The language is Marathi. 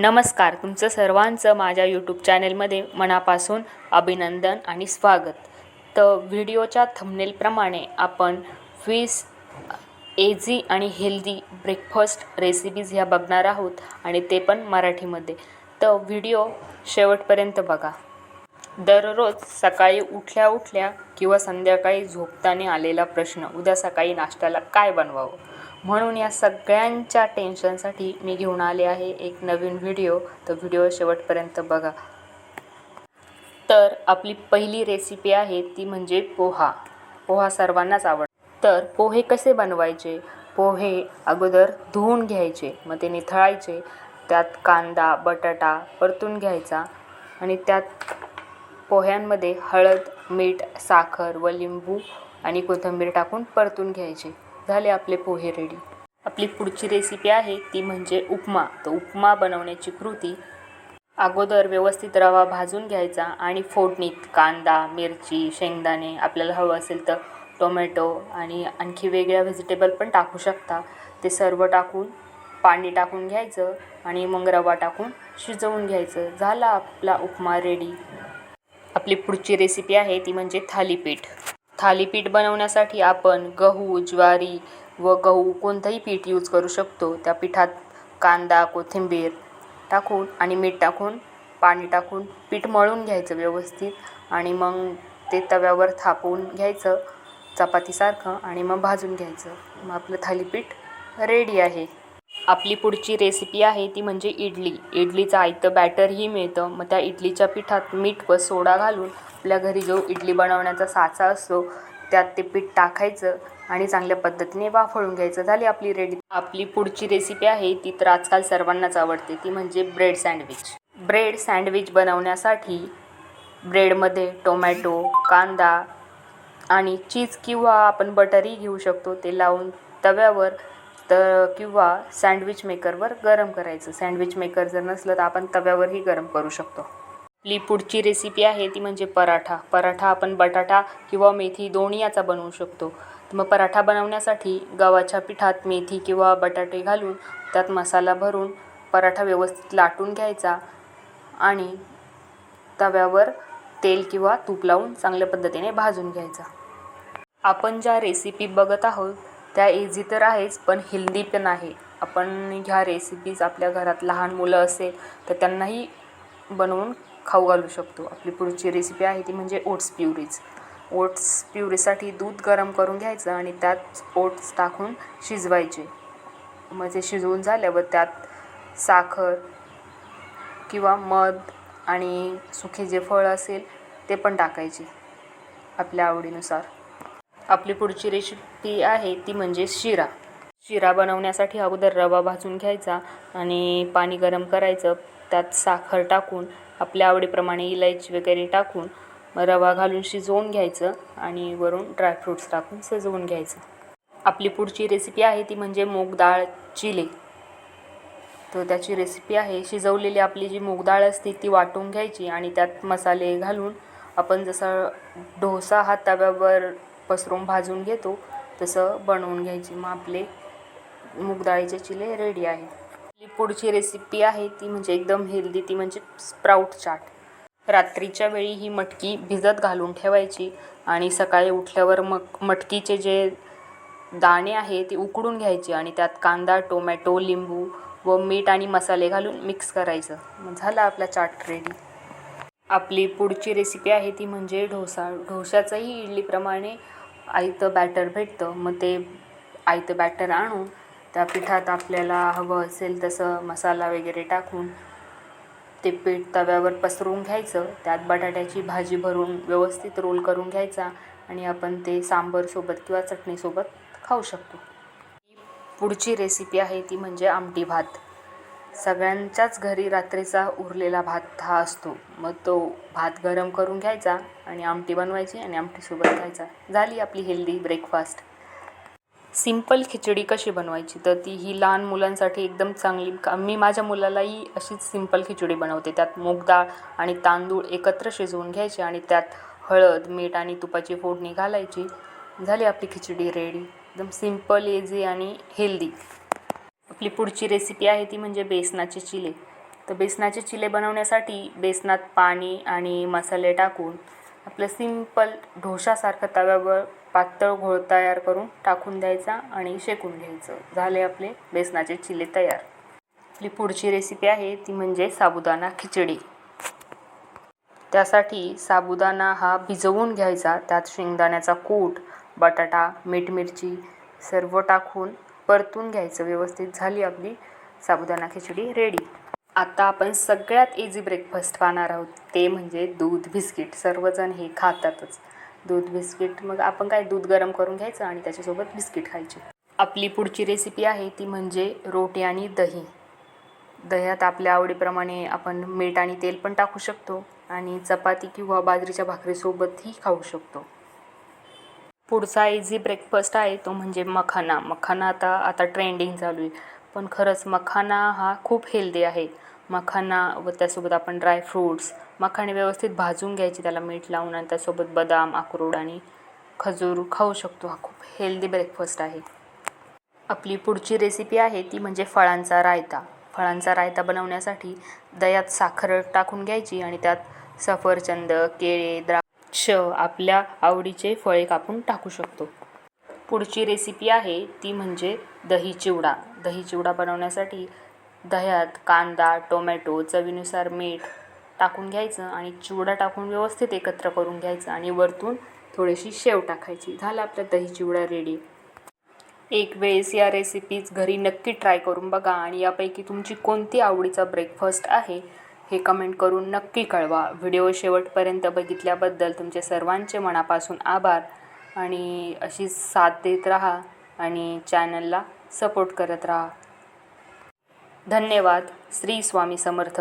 नमस्कार तुमचं सर्वांचं माझ्या यूट्यूब चॅनेलमध्ये मनापासून अभिनंदन आणि स्वागत. तर व्हिडिओच्या थंबनेलप्रमाणे आपण वीस एझी आणि हेल्दी ब्रेकफास्ट रेसिपीज ह्या बघणार आहोत आणि ते पण मराठीमध्ये. तर व्हिडिओ शेवटपर्यंत बघा. दररोज सकाळी उठल्या उठल्या किंवा संध्याकाळी झोपताना आलेला प्रश्न उद्या सकाळी नाश्त्याला काय बनवावं? म्हणून या सगळ्यांच्या टेन्शनसाठी मी घेऊन आले आहे एक नवीन व्हिडिओ. तर व्हिडिओ शेवटपर्यंत बघा. तर आपली पहिली रेसिपी आहे ती म्हणजे पोहा. पोहा सर्वांनाच आवडतो. तर पोहे कसे बनवायचे? पोहे अगोदर धुवून घ्यायचे मग ते निथळायचे. त्यात कांदा बटाटा परतून घ्यायचा आणि त्यात पोह्यांमध्ये हळद मीठ साखर व लिंबू आणि कोथिंबीर टाकून परतून घ्यायचे. झाले आपले पोहे रेडी आपली पुढची रेसिपी आहे ती म्हणजे उपमा. तर उपमा बनवण्याची कृती अगोदर व्यवस्थित रवा भाजून घ्यायचा आणि फोडणीत कांदा मिरची शेंगदाणे आपल्याला हवं असेल तर टोमॅटो आणि आणखी वेगळ्या व्हेजिटेबल पण टाकू शकता. ते सर्व टाकून पाणी टाकून घ्यायचं आणि मग रवा टाकून शिजवून घ्यायचं. झाला आपला उपमा रेडी आपली पुढची रेसिपी आहे ती म्हणजे थालीपीठ. थालीपीठ बनवण्यासाठी आपण गहू ज्वारी व गहू कोणतंही पीठ यूज करू शकतो. त्या पिठात कांदा कोथिंबीर टाकून आणि मीठ टाकून पाणी टाकून पीठ मळून घ्यायचं व्यवस्थित आणि मग ते तव्यावर थापवून घ्यायचं चपातीसारखं आणि मग भाजून घ्यायचं. मग आपलं थालीपीठ रेडी आहे. आपली पुढची रेसिपी आहे ती म्हणजे इडली. इडलीचं आयतं बॅटरही मिळतं. मग त्या इडलीच्या पिठात मीठ व सोडा घालून आपल्या घरी जो इडली बनवण्याचा साचा असतो त्यात ते पीठ टाकायचं आणि चांगल्या पद्धतीने वाफळून घ्यायचं. झाली आपली रेडी आपली पुढची रेसिपी आहे ती तर आजकाल सर्वांनाच आवडते. ती म्हणजे ब्रेड सँडविच ब्रेड सँडविच बनवण्यासाठी ब्रेडमध्ये टोमॅटो कांदा आणि चीज किंवा आपण बटरही घेऊ शकतो. ते लावून तव्यावर तर किंवा सँडविच मेकरवर गरम करायचं. सँडविच मेकर जर नसलं तर आपण तव्यावरही गरम करू शकतो. आपली पुढची रेसिपी आहे ती म्हणजे पराठा. पराठा आपण बटाटा किंवा मेथी दोन्ही याचा बनवू शकतो. मग पराठा बनवण्यासाठी गव्हाच्या पिठात मेथी किंवा बटाटे घालून त्यात मसाला भरून पराठा व्यवस्थित लाटून घ्यायचा आणि तव्यावर तेल किंवा तूप लावून चांगल्या पद्धतीने भाजून घ्यायचा. आपण ज्या रेसिपी बघत आहोत त्या इझी तर आहेच पण हेल्दी पण आहे. आपण ह्या रेसिपीज आपल्या घरात लहान मुलं असेल तर त्यांनाही बनवून खाऊ घालू शकतो. आपली पुढची रेसिपी आहे ती म्हणजे ओट्स प्युरीज ओट्स प्युरीसाठी दूध गरम करून घ्यायचं आणि त्यात ओट्स टाकून शिजवायचे. म्हणजे शिजवून झाल्यावर त्यात साखर किंवा मध आणि सुखे जे फळ असेल ते पण टाकायचे आपल्या आवडीनुसार. आपली पुढची रेसिपी आहे ती म्हणजे शिरा. शिरा बनवण्यासाठी अगोदर रवा भाजून घ्यायचा आणि पाणी गरम करायचं. त्यात साखर टाकून आपल्या आवडीप्रमाणे इलायची वगैरे टाकून रवा घालून शिजवून घ्यायचं आणि वरून ड्रायफ्रूट्स टाकून शिजवून घ्यायचं. आपली पुढची रेसिपी आहे ती म्हणजे मूग डाळ चिले. तर त्याची रेसिपी आहे शिजवलेली आपली जी मूग डाळ असते ती वाटून घ्यायची आणि त्यात मसाले घालून आपण जसं डोसा हा तव्यावर पसरून भाजून घेतो. तसं बनवून घ्यायची. मग आपले मूगडाळीचे चिले रेडी आहे. आपली पुढची रेसिपी आहे ती म्हणजे एकदम हेल्दी ती म्हणजे स्प्राऊट चाट रात्रीच्या वेळी ही मटकी भिजत घालून ठेवायची आणि सकाळी उठल्यावर मग मटकीचे जे दाणे आहे ते उकडून घ्यायचे आणि त्यात कांदा टोमॅटो लिंबू व मीठ आणि मसाले घालून मिक्स करायचं. मग झाला आपला चाट रेडी आपली पुढची रेसिपी आहे ती म्हणजे ढोसा. ढोशाचंही इडलीप्रमाणे आयतं बॅटर भेटतं मग ते आयतं बॅटर आणून त्या पिठात आपल्याला हवं असेल तसं मसाला वगैरे टाकून ते पीठ तव्यावर पसरून घ्यायचं. त्यात बटाट्याची भाजी भरून व्यवस्थित रोल करून घ्यायचा आणि आपण ते सांबरसोबत किंवा चटणीसोबत खाऊ शकतो. पुढची रेसिपी आहे ती म्हणजे आमटी भात. सगळ्यांच्याच घरी रात्रीचा उरलेला भात हा असतो. मग तो भात गरम करून घ्यायचा आणि आमटी बनवायची आणि आमटीसोबत खायचा. झाली आपली हेल्दी ब्रेकफास्ट. सिंपल खिचडी कशी बनवायची? तर ती ही लहान मुलांसाठी एकदम चांगली. का मी माझ्या मुलालाही अशीच सिंपल खिचडी बनवते. त्यात मूग डाळ आणि तांदूळ एकत्र शिजवून घ्यायचे आणि त्यात हळद मीठ आणि तुपाची फोडणी घालायची. झाली आपली खिचडी रेडी. एकदम सिंपल एझी आणि हेल्दी. आपली पुढची रेसिपी आहे ती म्हणजे बेसनाचे चिले. तर बेसनाचे चिले बनवण्यासाठी बेसनात पाणी आणि मसाले टाकून आपलं सिंपल ढोशासारखं तव्यावर पातळ घोळ तयार करून टाकून द्यायचा आणि शेकून घ्यायचं. झाले आपले बेसनाचे चिले तयार. आपली पुढची रेसिपी आहे ती म्हणजे साबुदाणा खिचडी. त्यासाठी साबुदाणा हा भिजवून घ्यायचा. त्यात शेंगदाण्याचा कूट बटाटा मीठ मिरची सर्व टाकून परतून घ्यायचं व्यवस्थित झाली आपली साबुदाणा खिचडी रेडी आता आपण सगळ्यात इझी ब्रेकफास्ट पाहणार आहोत ते म्हणजे दूध बिस्किट. सर्वजण हे खातातच. दूध बिस्किट मग आपण काय दूध गरम करून घ्यायचं आणि त्याच्यासोबत बिस्किट खायचे. आपली पुढची रेसिपी आहे ती म्हणजे रोटी आणि दही. दह्यात आपल्या आवडीप्रमाणे आपण मीठ आणि तेल पण टाकू शकतो आणि चपाती किंवा बाजरीच्या भाकरीसोबतही खाऊ शकतो. पुढचा इझी ब्रेकफास्ट आहे तो म्हणजे मखाना. मखाना आता आता ट्रेंडिंग चालू आहे. पण खरंच मखाना हा खूप हेल्दी आहे. मखाना व त्यासोबत आपण ड्रायफ्रूट्स मखाणे व्यवस्थित भाजून घ्यायचे त्याला मीठ लावून आणि त्यासोबत बदाम अक्रोड आणि खजूर खाऊ शकतो. हा खूप हेल्दी ब्रेकफास्ट आहे. आपली पुढची रेसिपी आहे ती म्हणजे फळांचा रायता. फळांचा रायता बनवण्यासाठी दह्यात साखर टाकून घ्यायची आणि त्यात सफरचंद केळे द्राक्ष आपल्या आवडीचे फळे कापून टाकू शकतो. पुढची रेसिपी आहे ती म्हणजे दही चिवडा. दही चिवडा बनवण्यासाठी दह्यात कांदा टोमॅटो चवीनुसार मीठ टाकून घ्यायचं आणि चिवडा टाकून व्यवस्थित एकत्र करून घ्यायचं आणि वरतून थोडीशी शेव टाकायची. झालं आपलं दही चिवडा रेडी एक वेळेस या रेसिपीज घरी नक्की ट्राय करून बघा आणि यापैकी तुमची कोणती आवडीचा ब्रेकफास्ट आहे हे कमेंट करून नक्की कळवा. व्हिडिओ शेवटपर्यंत बघितल्याबद्दल तुमचे सर्वांचे मनापासून आभार. आणि अशी साथ देत राहा आणि चॅनलला सपोर्ट करत राहा. धन्यवाद. श्री स्वामी समर्थ.